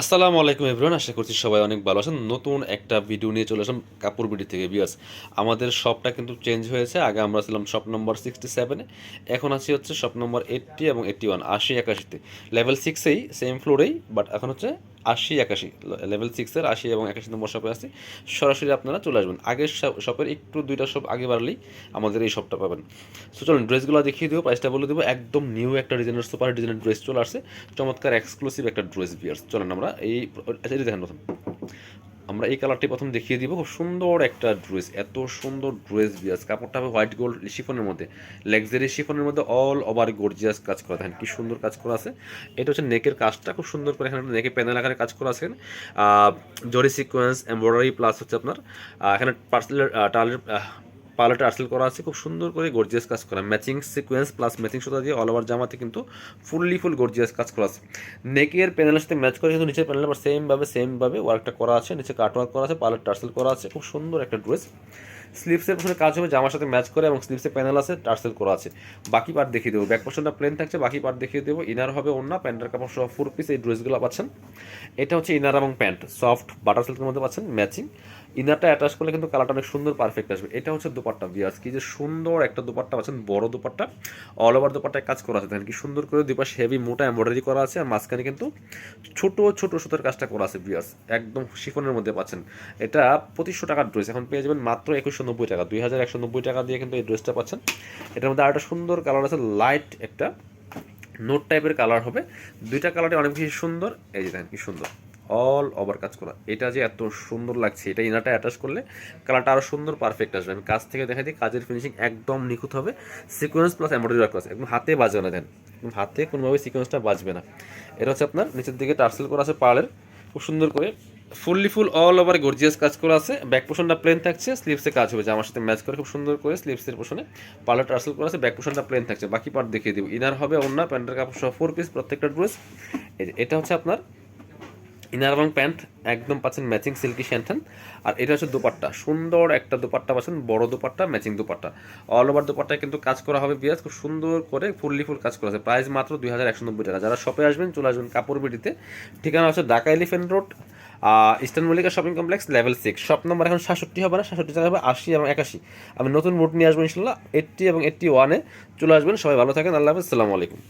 আসসালামু আলাইকুম এভরিওয়ান আশা করছি সবাই অনেক ভালো আছেন। নতুন একটা ভিডিও নিয়ে চলে আসলাম কাপড় বিডি থেকে বিয়াস আমাদের শপটা কিন্তু চেঞ্জ হয়েছে। আগে আমরা ছিলাম শপ নম্বর সিক্সটি সেভেনে এখন আছি হচ্ছে শপ নম্বর এইট্টি এবং এইট্টি ওয়ান আশি, একাশিতে। লেভেল সিক্সেই সেম ফ্লোরেই বাট এখন হচ্ছে আশি, একাশি লেভেল সিক্সের আশি এবং একাশি নম্বর শপে আছে। সরাসরি আপনারা চলে আসবেন। আগের শপের একটু দুইটা শপ আগে বাড়লেই আমাদের এই শপটা পাবেন। সো চলুন, ড্রেসগুলো দেখিয়ে দেবো প্রাইসটা বলে দেবো। একদম নিউ একটা ডিজাইনের সুপার ডিজাইনের ড্রেস চলে আসছে। চমৎকার এক্সক্লুসিভ একটা ড্রেস বিয়ার্স চলেন আমরা এই দেখেন প্রথম। আমরা এই কালারটি প্রথম দেখিয়ে দিব। খুব সুন্দর একটা ড্রেস এত সুন্দর ড্রেস বিয়াস। কাপড়টা হবে হোয়াইট গোল্ড শিফনের মধ্যে। লেগজারি শিফনের মধ্যে অল ওভার গর্জিয়াস কাজ করা। থাকেন কি সুন্দর কাজ করা আছে। এটা হচ্ছে নেকের কাজটা। খুব সুন্দর করে এখানে নেকে প্যানেল আকারে কাজ করা আছে। জরি সিকোয়েন্স এমব্রয়ডারি প্লাস হচ্ছে আপনার এখানে পার্সেলের টালের পার্লারটা আর্সেল করা আছে, খুব সুন্দর করে গর্জিয়াস কাজ করা। ম্যাচিং সিকোয়েন্স প্লাস ম্যাচিং সুতা দিয়ে অল ওভার জামাতে কিন্তু ফুললি ফুল গর্জিয়াস কাজ করা আছে। নেকের প্যানেলের সাথে ম্যাচ করে কিন্তু নিচের প্যানেল আবার সেমভাবে সেমভাবে ওয়ার্কটা করা আছে, নিচে কাট ওয়ার্ক করা আছে পার্লার টার্সেল করা আছে, খুব সুন্দর একটা ড্রেস স্লিপসের পিছনে কাজ হবে, জামার সাথে ম্যাচ করে এবং স্লিপসের প্যানেল আছে, টার্সেল করা আছে। বাকি পার্ট দেখিয়ে দেবো। ব্যাক পোর্শনটা প্লেন থাকছে, বাকি পার্ট দেখিয়ে দেবো। ইনার হবে অন্য প্যান্টের কাপড় সহ ফোর পিস এই ড্রেসগুলো পাচ্ছেন। এটা হচ্ছে ইনার এবং প্যান্ট সফট বাটার সিল্কের মধ্যে পাচ্ছেন ম্যাচিং ইনারটা অ্যাটাচ করলে কিন্তু কালারটা অনেক সুন্দর পারফেক্ট আসবে। এটা হচ্ছে দুপাট্টা বিয়াস কি যে সুন্দর একটা দুপাট্টা পাচ্ছেন, বড় দুপাট্টা। অল ওভার দুপাট্টায় কাজ করা আছে। দেখেন কি সুন্দর করে দুই পাশে হেভি মোটা এমব্রয়ডারি করা আছে। আর মাঝখানে কিন্তু ছোট ছোট সুতোর কাজটা করা আছে বিয়াস একদম শিফনের মধ্যে পাচ্ছেন। এটা পঁচিশশো টাকার ড্রেস এখন পেয়ে যাবেন মাত্র একুশশো নব্বই টাকা। দুই হাজার একশো নব্বই টাকা দিয়ে কিন্তু এই ড্রেসটা পাচ্ছেন। এটার মধ্যে আরেকটা সুন্দর কালার আছে লাইট একটা। নোট টাইপের কালার হবে। দুইটা কালারই অনেক বেশি সুন্দর। এই যে দেখেন কি সুন্দর। অল ওভার কাজ করা। এটা যে এত সুন্দর লাগছে, এটা ইনারটা অ্যাটাচ করলে কালারটা আরও সুন্দর পারফেক্ট আসবে। আমি কাজ থেকে দেখা দিই, কাজের ফিনিশিং একদম নিখুঁত হবে। সিকোয়েন্স প্লাস এমব্রয়ডারি ওয়ার্ক আছে। একদম হাতে বাজবে না, দেন। একদম হাতে কোনোভাবে সিকোয়েন্সটা বাজবে না। এটা হচ্ছে আপনার নিচের দিকে টার্সেল করা আছে পার্লের খুব সুন্দর করে fully full all over gorgeous কাজ করা আছে। ব্যাক পোর্শনটা প্লেন থাকছে স্লিপসে কাজ হবে। জামার সাথে ম্যাচ করে খুব সুন্দর করে স্লিপসের পোর্শনে পার্লার টার্সেল করা আছে ব্যাক পোর্শনটা প্লেন থাকছে। বাকি পার্ট দেখিয়ে দিব। ইনার হবে অন্য প্যান্টের কাপড় সহ ফোর পিস প্রত্যেকটা ড্রেস এটা হচ্ছে আপনার ইনার এবং প্যান্ট, একদম পাচ্ছেন ম্যাচিং সিল্কি শ্যান্টান আর এটা হচ্ছে দুপাট্টা। সুন্দর একটা দুপাট্টা পাচ্ছেন, বড় dupatta matching dupatta. All over দুপাট্টায় কিন্তু কাজ করা হবে বিয়াজ, খুব সুন্দর করে ফুললি ফুল কাজ করা আছে। প্রাইস মাত্র দুই হাজার একশো নব্বই টাকা। যারা শপে আসবেন, চলে আসবেন কাপড় বিডিতে ঠিকানা হচ্ছে Dhaka elephant road eastern Mallika shopping complex level six shop number এখন সাতষট্টি হবে না, সাতষট্টি টাকা হবে, আশি এবং একাশি। আমি নতুন রুট নিয়ে আসব ইনশাল্লাহ এইট্টি এবং এইট্টি ওয়ানে চলে আসবেন, সবাই ভালো থাকেন, আল্লাহ হাফেজ আলাইকুম।